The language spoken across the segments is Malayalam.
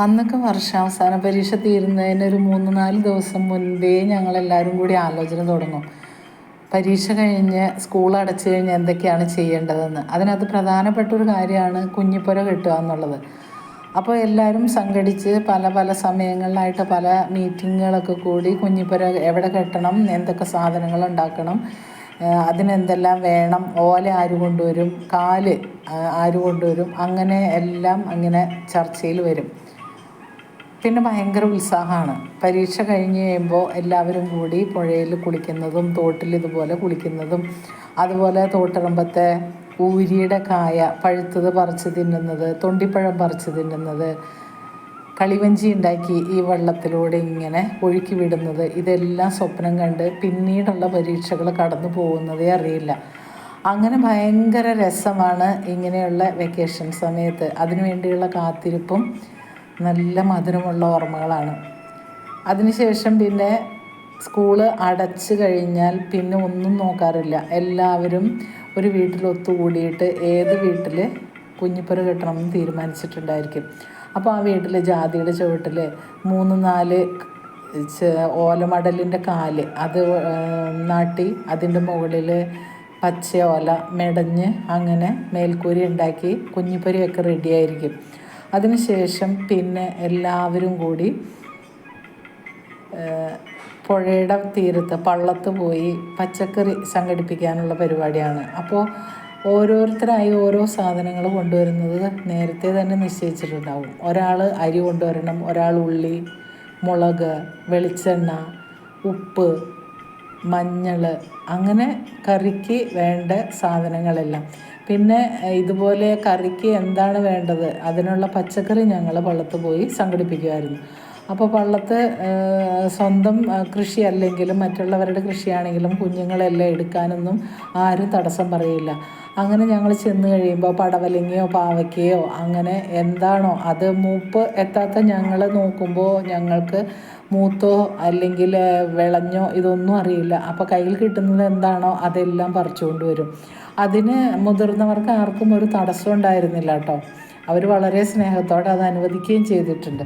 അന്നൊക്കെ വർഷാവസാന പരീക്ഷ തീരുന്നതിന് ഒരു മൂന്ന് നാല് ദിവസം മുൻപേ ഞങ്ങളെല്ലാവരും കൂടി ആലോചന തുടങ്ങും. പരീക്ഷ കഴിഞ്ഞ് സ്കൂൾ അടച്ചു കഴിഞ്ഞ് എന്തൊക്കെയാണ് ചെയ്യേണ്ടതെന്ന്. അതിനകത്ത് പ്രധാനപ്പെട്ട ഒരു കാര്യമാണ് കുഞ്ഞിപ്പുര കിട്ടുക എന്നുള്ളത്. അപ്പോൾ എല്ലാവരും സംഘടിച്ച് പല പല സമയങ്ങളിലായിട്ട് പല മീറ്റിങ്ങുകളൊക്കെ കൂടി കുഞ്ഞിപ്പുര എവിടെ കെട്ടണം എന്തൊക്കെ സാധനങ്ങൾ ഉണ്ടാക്കണം അതിനെന്തെല്ലാം വേണം ഓല ആര് കൊണ്ടുവരും കാൽ ആര് കൊണ്ടുവരും അങ്ങനെ എല്ലാം അങ്ങനെ ചർച്ചയിൽ വരും. പിന്നെ ഭയങ്കര ഉത്സാഹമാണ്. പരീക്ഷ കഴിഞ്ഞ് കഴിയുമ്പോൾ എല്ലാവരും കൂടി പുഴയിൽ കുളിക്കുന്നതും തോട്ടിൽ ഇതുപോലെ കുളിക്കുന്നതും അതുപോലെ തോട്ടിറമ്പത്തെ ഊരിയുടെ കായ പഴുത്തത് പറിച്ച് തിന്നുന്നത് തൊണ്ടിപ്പഴം പറിച്ച് തിന്നുന്നത് കളിവഞ്ചി ഉണ്ടാക്കി ഈ വെള്ളത്തിലൂടെ ഇങ്ങനെ ഒഴുക്കി വിടുന്നത് ഇതെല്ലാം സ്വപ്നം കണ്ട് പിന്നീടുള്ള പരീക്ഷകൾ കടന്നു പോകുന്നതേ അറിയില്ല. അങ്ങനെ ഭയങ്കര രസമാണ് ഇങ്ങനെയുള്ള വെക്കേഷൻ സമയത്ത്. അതിനുവേണ്ടിയുള്ള കാത്തിരിപ്പും നല്ല മധുരമുള്ള ഓർമ്മകളാണ്. അതിനുശേഷം പിന്നെ സ്കൂൾ അടച്ചു കഴിഞ്ഞാൽ പിന്നെ ഒന്നും നോക്കാറില്ല. എല്ലാവരും ഒരു വീട്ടിൽ ഒത്തുകൂടിയിട്ട് ഏത് വീട്ടിൽ കുഞ്ഞിപ്പുര കെട്ടണമെന്ന് തീരുമാനിച്ചിട്ടുണ്ടായിരിക്കും. അപ്പോൾ ആ വീട്ടിൽ ജാതിയുടെ ചുവട്ടിൽ മൂന്ന് നാല് ഓലമടലിന്റെ കാൽ അത് നാട്ടി അതിന്റെ മുകളിൽ പച്ച ഓല മെടഞ്ഞ് അങ്ങനെ മേൽക്കൂരി ഉണ്ടാക്കി കുഞ്ഞിപ്പുരയൊക്കെ റെഡിയായിരിക്കും. അതിനുശേഷം പിന്നെ എല്ലാവരും കൂടി പുഴയുടെ തീരത്ത് പള്ളത്ത് പോയി പച്ചക്കറി സംഘടിപ്പിക്കാനുള്ള പരിപാടിയാണ്. അപ്പോൾ ഓരോരുത്തരായി ഓരോ സാധനങ്ങൾ കൊണ്ടുവരുന്നത് നേരത്തെ തന്നെ നിശ്ചയിച്ചിട്ടുണ്ടാവും. ഒരാൾ അരി കൊണ്ടുവരണം ഒരാൾ ഉള്ളി മുളക് വെളിച്ചെണ്ണ ഉപ്പ് മഞ്ഞൾ അങ്ങനെ കറിക്ക് വേണ്ട സാധനങ്ങളെല്ലാം. പിന്നെ ഇതുപോലെ കറിക്ക് എന്താണ് വേണ്ടത്? അതിനുള്ള പച്ചക്കറി ഞങ്ങൾ പള്ളത്ത് പോയി സംഘടിപ്പിക്കുമായിരുന്നു അപ്പോൾ പള്ളത്ത് സ്വന്തം കൃഷി അല്ലെങ്കിലും മറ്റുള്ളവരുടെ കൃഷിയാണെങ്കിലും കുഞ്ഞുങ്ങളെല്ലാം എടുക്കാനൊന്നും ആരും തടസ്സം പറയില്ല. അങ്ങനെ ഞങ്ങൾ ചെന്ന് കഴിയുമ്പോൾ പടവലങ്ങയോ പാവയ്ക്കയോ അങ്ങനെ എന്താണോ അത് മൂപ്പ് എത്താത്ത ഞങ്ങൾ നോക്കുമ്പോൾ ഞങ്ങൾക്ക് മൂത്തോ അല്ലെങ്കിൽ വിളഞ്ഞോ ഇതൊന്നും അറിയില്ല. അപ്പോൾ കയ്യിൽ കിട്ടുന്നത് എന്താണോ അതെല്ലാം പറിച്ചുകൊണ്ട് വരും. അതിന് മുതിർന്നവർക്ക് ആർക്കും ഒരു തടസ്സം ഉണ്ടായിരുന്നില്ല കേട്ടോ. അവർ വളരെ സ്നേഹത്തോടെ അത് അനുവദിക്കുകയും ചെയ്തിട്ടുണ്ട്.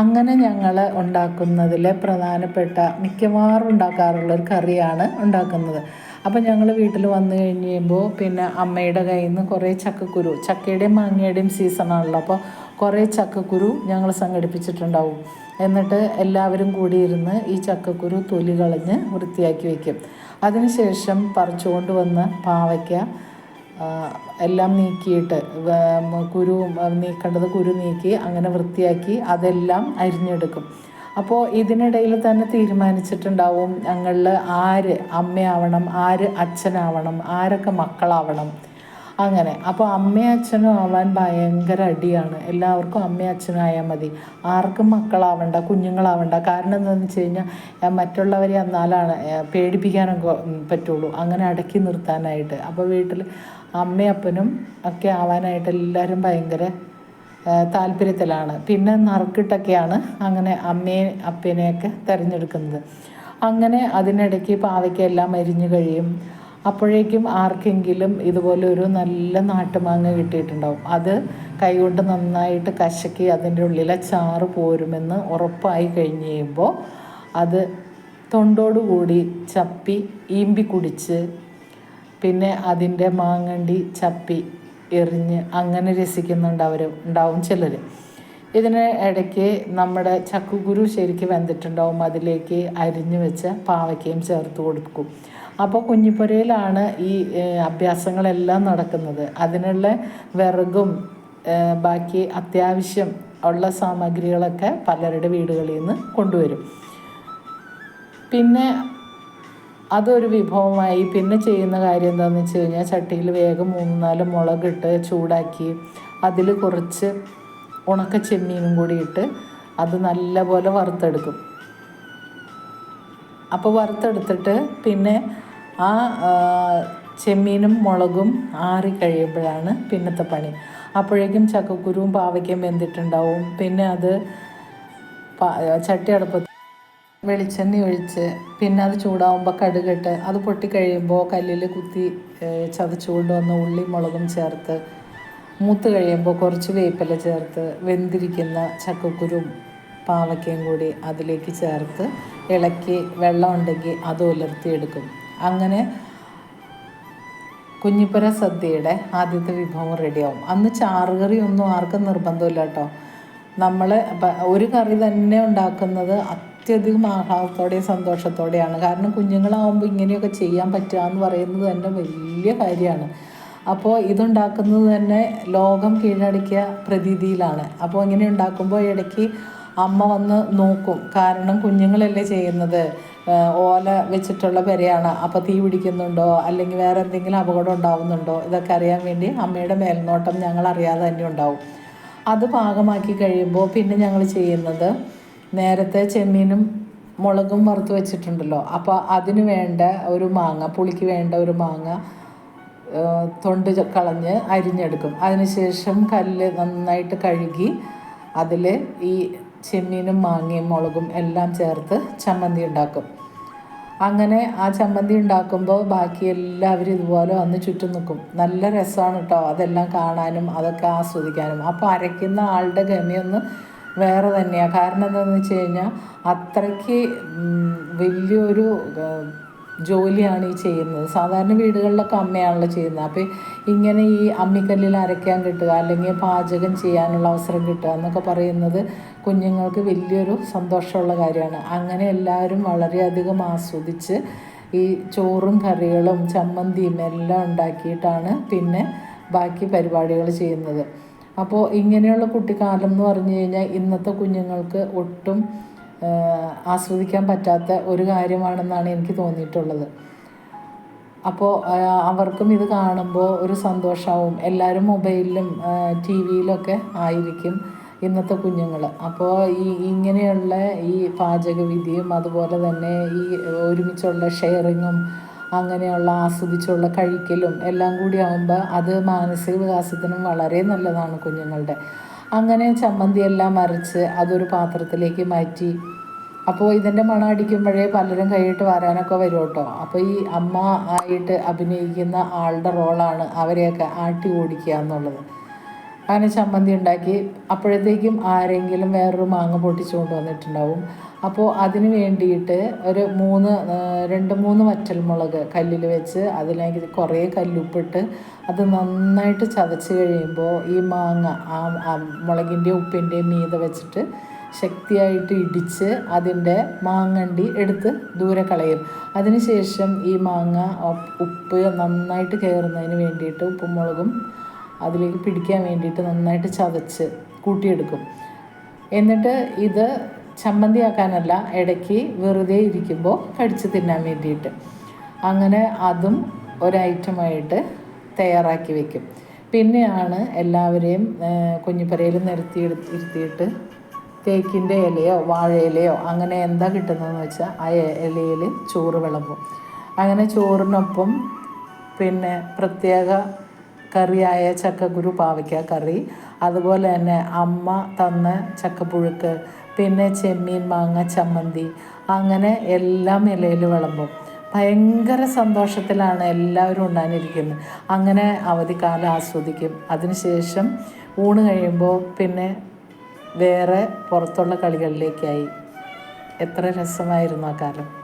അങ്ങനെ ഞങ്ങൾ ഉണ്ടാക്കുന്നതിലെ പ്രധാനപ്പെട്ട മിക്കവാറും ഉണ്ടാക്കാറുള്ള ഒരു കറിയാണ് ഉണ്ടാക്കുന്നത്. അപ്പം ഞങ്ങൾ വീട്ടിൽ വന്നു കഴിഞ്ഞ് കഴിയുമ്പോൾ പിന്നെ അമ്മയുടെ കയ്യിൽ നിന്ന് കുറേ ചക്കക്കുരു ചക്കയുടെയും മാങ്ങയുടെയും സീസണാണല്ലോ അപ്പോൾ കുറേ ചക്കക്കുരു ഞങ്ങൾ സംഘടിപ്പിച്ചിട്ടുണ്ടാവും. എന്നിട്ട് എല്ലാവരും കൂടി ഇരുന്ന് ഈ ചക്കക്കുരു തൊലി കളഞ്ഞ് വൃത്തിയാക്കി വയ്ക്കും അതിനുശേഷം പറിച്ചുകൊണ്ട് വന്ന് പാവയ്ക്ക എല്ലാം നീക്കിയിട്ട് കുരു നീക്കേണ്ടത് കുരു നീക്കി അങ്ങനെ വൃത്തിയാക്കി അതെല്ലാം അരിഞ്ഞെടുക്കും. അപ്പോൾ ഇതിനിടയിൽ തന്നെ തീരുമാനിച്ചിട്ടുണ്ടാവും ഞങ്ങളിൽ ആര് അമ്മയാവണം ആര് അച്ഛനാവണം ആരൊക്കെ മക്കളാവണം. അങ്ങനെ. അപ്പോൾ അമ്മയും അച്ഛനും ആവാൻ ഭയങ്കര അടിയാണ്. എല്ലാവർക്കും അമ്മയും അച്ഛനും ആയാൽ മതി. ആർക്കും മക്കളാവണ്ട കുഞ്ഞുങ്ങളാവണ്ട. കാരണം എന്താണെന്ന് വെച്ച് കഴിഞ്ഞാൽ മറ്റുള്ളവരെ എന്നാലാണ് പേടിപ്പിക്കാനൊക്കെ പറ്റുള്ളൂ. അങ്ങനെ അടക്കി നിർത്താനായിട്ട്. അപ്പോൾ വീട്ടിൽ അമ്മയപ്പനും ഒക്കെ ആവാനായിട്ട് എല്ലാവരും ഭയങ്കര താല്പര്യത്തിലാണ്. പിന്നെ നറുക്കിട്ടൊക്കെയാണ് അങ്ങനെ അമ്മയെ അപ്പനെയൊക്കെ തിരഞ്ഞെടുക്കുന്നത്. അങ്ങനെ അതിനിടയ്ക്ക് പാവയ്ക്കെല്ലാം അരിഞ്ഞു കഴിയും. അപ്പോഴേക്കും ആർക്കെങ്കിലും ഇതുപോലെ ഒരു നല്ല നാട്ടുമാങ്ങ കിട്ടിയിട്ടുണ്ടാവും. അത് കൈകൊണ്ട് നന്നായിട്ട് കശക്കി അതിന്റെ ഉള്ളിലെ ചാറ് പോരുമെന്ന് ഉറപ്പായി കഴിഞ്ഞ് കഴിയുമ്പോൾ അത് തൊണ്ടോടുകൂടി ചപ്പി ഈമ്പി കുടിച്ച് പിന്നെ അതിന്റെ മാങ്ങണ്ടി ചപ്പി എറിഞ്ഞ് അങ്ങനെ രസിക്കുന്നുണ്ടവർ ഉണ്ടാവും ചിലർ ഇതിന് ഇടയ്ക്ക് നമ്മുടെ ചക്കുകുരു ശരിക്ക് വെന്തിട്ടുണ്ടാവും. അതിലേക്ക് അരിഞ്ഞു വെച്ച പാവയ്ക്കയും ചേർത്ത് കൊടുക്കും. അപ്പോൾ കുഞ്ഞിപ്പുരയിലാണ് ഈ അഭ്യാസങ്ങളെല്ലാം നടക്കുന്നത്. അതിനുള്ള വിറകും ബാക്കി അത്യാവശ്യം ഉള്ള സാമഗ്രികളൊക്കെ പലരുടെ വീടുകളിൽ നിന്ന് കൊണ്ടുവരും. പിന്നെ അതൊരു വിഭവമായി. പിന്നെ ചെയ്യുന്ന കാര്യം എന്താണെന്ന് വെച്ച് കഴിഞ്ഞാൽ ചട്ടിയിൽ വേഗം മൂന്ന് നാല് മുളകിട്ട് ചൂടാക്കി അതിൽ കുറച്ച് ഉണക്ക ചെമ്മീനും കൂടി ഇട്ട് അത് നല്ലപോലെ വറുത്തെടുക്കും. അപ്പോൾ വറുത്തെടുത്തിട്ട് പിന്നെ ആ ചെമ്മീനും മുളകും ആറി കഴിയുമ്പോഴാണ് പിന്നത്തെ പണി. അപ്പോഴേക്കും ചക്കക്കുരുവും പാവയ്ക്കും വെന്തിട്ടുണ്ടാവും. പിന്നെ അത് ചട്ടി അടുപ്പത്ത് വെളിച്ചെണ്ണ ഒഴിച്ച് പിന്നെ അത് ചൂടാവുമ്പോൾ കടുകിട്ട് അത് പൊട്ടിക്കഴിയുമ്പോൾ കല്ലിൽ കുത്തി ചതച്ചു ചതച്ചുകൊണ്ട് വന്ന ഉള്ളി മുളകും ചേർത്ത് മൂത്ത് കഴിയുമ്പോൾ കുറച്ച് വേപ്പില ചേർത്ത് വെന്തിരിക്കുന്ന ചക്കക്കുരും പാവക്കയും കൂടി അതിലേക്ക് ചേർത്ത് ഇളക്കി വെള്ളം ഉണ്ടെങ്കിൽ അത് ഉലർത്തിയെടുക്കും. അങ്ങനെ കുഞ്ഞിപ്പുര സദ്യയുടെ ആദ്യത്തെ വിഭവം റെഡിയാവും. അന്ന് ചാറുകറി ഒന്നും ആർക്കും നിർബന്ധമില്ല കേട്ടോ നമ്മൾ ഒരു കറി തന്നെ ഉണ്ടാക്കുന്നത് അത്യധികം ആഹ്ലാദത്തോടെയും സന്തോഷത്തോടെയാണ്. കാരണം കുഞ്ഞുങ്ങളാവുമ്പോൾ ഇങ്ങനെയൊക്കെ ചെയ്യാൻ പറ്റുക എന്ന് പറയുന്നത് തന്നെ വലിയ കാര്യമാണ്. അപ്പോൾ ഇതുണ്ടാക്കുന്നത് തന്നെ ലോകം കീഴടക്കിയ പ്രതീതിയിലാണ്. അപ്പോൾ ഇങ്ങനെ ഉണ്ടാക്കുമ്പോൾ ഇടയ്ക്ക് അമ്മ വന്ന് നോക്കും കാരണം കുഞ്ഞുങ്ങളല്ലേ ചെയ്യുന്നത്? ഓല വെച്ചിട്ടുള്ള പെരയാണ്. അപ്പോൾ തീ പിടിക്കുന്നുണ്ടോ? അല്ലെങ്കിൽ വേറെ എന്തെങ്കിലും അപകടം ഉണ്ടാവുന്നുണ്ടോ? ഇതൊക്കെ അറിയാൻ വേണ്ടി അമ്മയുടെ മേൽനോട്ടം ഞങ്ങൾ അറിയാതെ തന്നെ ഉണ്ടാവും. അത് പാകമാക്കി കഴിയുമ്പോൾ പിന്നെ ഞങ്ങൾ ചെയ്യുന്നത് നേരത്തെ ചെമ്മീനും മുളകും വറുത്ത് വെച്ചിട്ടുണ്ടല്ലോ. അപ്പോൾ അതിന് വേണ്ട ഒരു മാങ്ങ പുളിക്ക് വേണ്ട ഒരു മാങ്ങ തൊണ്ട് കളഞ്ഞ് അരിഞ്ഞെടുക്കും. അതിനുശേഷം കല്ല് നന്നായിട്ട് കഴുകി അതിൽ ഈ ചെമ്മീനും മാങ്ങയും മുളകും എല്ലാം ചേർത്ത് ചമ്മന്തി ഉണ്ടാക്കും. അങ്ങനെ ആ ചമ്മന്തി ഉണ്ടാക്കുമ്പോൾ ബാക്കി എല്ലാവരും ഇതുപോലെ വന്ന് ചുറ്റും നിൽക്കും നല്ല രസമാണ് കേട്ടോ അതെല്ലാം കാണാനും അതൊക്കെ ആസ്വദിക്കാനും. അപ്പോൾ അരയ്ക്കുന്ന ആളുടെ ഗമയൊന്ന് വേറെ തന്നെയാണ് കാരണം എന്താണെന്ന് വെച്ച് കഴിഞ്ഞാൽ അത്രയ്ക്ക് വലിയൊരു ജോലിയാണ് ഈ ചെയ്യുന്നത്. സാധാരണ വീടുകളിലൊക്കെ അമ്മയാണല്ലോ ചെയ്യുന്നത്. അപ്പോൾ ഇങ്ങനെ ഈ അമ്മിക്കല്ലിൽ അരയ്ക്കാൻ കിട്ടുക അല്ലെങ്കിൽ പാചകം ചെയ്യാനുള്ള അവസരം കിട്ടുക എന്നൊക്കെ പറയുന്നത് കുഞ്ഞുങ്ങൾക്ക് വലിയൊരു സന്തോഷമുള്ള കാര്യമാണ്. അങ്ങനെ എല്ലാവരും വളരെയധികം ആസ്വദിച്ച് ഈ ചോറും കറികളും ചമ്മന്തിയും എല്ലാം ഉണ്ടാക്കിയിട്ടാണ് പിന്നെ ബാക്കി പരിപാടികൾ ചെയ്യുന്നത്. അപ്പോൾ ഇങ്ങനെയുള്ള കുട്ടിക്കാലം എന്ന് പറഞ്ഞു കഴിഞ്ഞാൽ ഇന്നത്തെ കുഞ്ഞുങ്ങൾക്ക് ഒട്ടും ആസ്വദിക്കാൻ പറ്റാത്ത ഒരു കാര്യമാണെന്നാണ് എനിക്ക് തോന്നിയിട്ടുള്ളത്. അപ്പോൾ അവർക്കും ഇത് കാണുമ്പോൾ ഒരു സന്തോഷമാവും എല്ലാവരും മൊബൈലിലും ടി വിയിലൊക്കെ ആയിരിക്കും ഇന്നത്തെ കുഞ്ഞുങ്ങൾ അപ്പോൾ ഈ ഇങ്ങനെയുള്ള ഈ പാചകവിധിയും അതുപോലെ തന്നെ ഈ ഒരുമിച്ചുള്ള ഷെയറിങ്ങും അങ്ങനെയുള്ള ആസ്വദിച്ചുള്ള കഴിക്കലും എല്ലാം കൂടി ആകുമ്പോൾ അത് മാനസിക വികാസത്തിനും വളരെ നല്ലതാണ് കുഞ്ഞുങ്ങളുടെ. അങ്ങനെ ചമ്മന്തിയെല്ലാം അരച്ച് അതൊരു പാത്രത്തിലേക്ക് മാറ്റി. അപ്പോൾ ഇതിന്റെ മണം അടിക്കുമ്പോഴേ പലരും കൈയിട്ട് വരാനൊക്കെ വരും കേട്ടോ അപ്പോൾ ഈ അമ്മ ആയിട്ട് അഭിനയിക്കുന്ന ആളുടെ റോളാണ് അവരെയൊക്കെ ആട്ടി ഓടിക്കുക എന്നുള്ളത്. അങ്ങനെ ചമ്മന്തി ഉണ്ടാക്കി. അപ്പോഴത്തേക്കും ആരെങ്കിലും വേറൊരു മാങ്ങ പൊട്ടിച്ചു കൊണ്ടുവന്നിട്ടുണ്ടാവും അപ്പോൾ അതിന് വേണ്ടിയിട്ട് ഒരു മൂന്ന് രണ്ട് മൂന്ന് വറ്റൽമുളക് കല്ലിൽ വെച്ച് അതിലേക്ക് കുറേ കല്ലുപ്പിട്ട് അത് നന്നായിട്ട് ചതച്ച് കഴിയുമ്പോൾ ഈ മാങ്ങ ആ മുളകിന്റെ ഉപ്പിന്റെയും മീത വെച്ചിട്ട് ശക്തിയായിട്ട് ഇടിച്ച് അതിന്റെ മാങ്ങണ്ടി എടുത്ത് ദൂരെ കളയും. അതിനുശേഷം ഈ മാങ്ങ ഉപ്പ് നന്നായിട്ട് കയറുന്നതിന് വേണ്ടിയിട്ട് ഉപ്പും മുളകും അതിലേക്ക് പിടിക്കാൻ വേണ്ടിയിട്ട് നന്നായിട്ട് ചതച്ച് കൂട്ടിയെടുക്കും. എന്നിട്ട് ഇത് ചമ്മന്തിയാക്കാനല്ല ഇടയ്ക്ക് വെറുതെ ഇരിക്കുമ്പോൾ കടിച്ച് തിന്നാൻ വേണ്ടിയിട്ട്. അങ്ങനെ അതും ഒരൈറ്റമായിട്ട് തയ്യാറാക്കി വെക്കും. പിന്നെയാണ് എല്ലാവരെയും കുഞ്ഞിപ്പരയിൽ നിരത്തി ഇരുത്തിയിട്ട് തേക്കിന്റെ ഇലയോ വാഴയിലയോ അങ്ങനെ എന്താ കിട്ടുന്നതെന്ന് വെച്ചാൽ ആ ഇലയിൽ ചോറ് വിളമ്പും. അങ്ങനെ ചോറിനൊപ്പം പിന്നെ പ്രത്യേക കറിയായ ചക്കക്കുരു പാവയ്ക്ക കറി. അതുപോലെ തന്നെ അമ്മ തന്ന ചക്കപ്പുഴുക്ക് പിന്നെ ചെമ്മീൻ മാങ്ങ ചമ്മന്തി. അങ്ങനെ എല്ലാം ഇലയിൽ വിളമ്പും. ഭയങ്കര സന്തോഷത്തിലാണ് എല്ലാവരും ഉണ്ടായിരിക്കുന്നത്. അങ്ങനെ അവധിക്കാലം ആസ്വദിക്കും. അതിനുശേഷം ഊണ് കഴിയുമ്പോൾ പിന്നെ വേറെ പുറത്തുള്ള കളികളിലേക്കായി. എത്ര രസമായിരുന്നു ആ കാലം.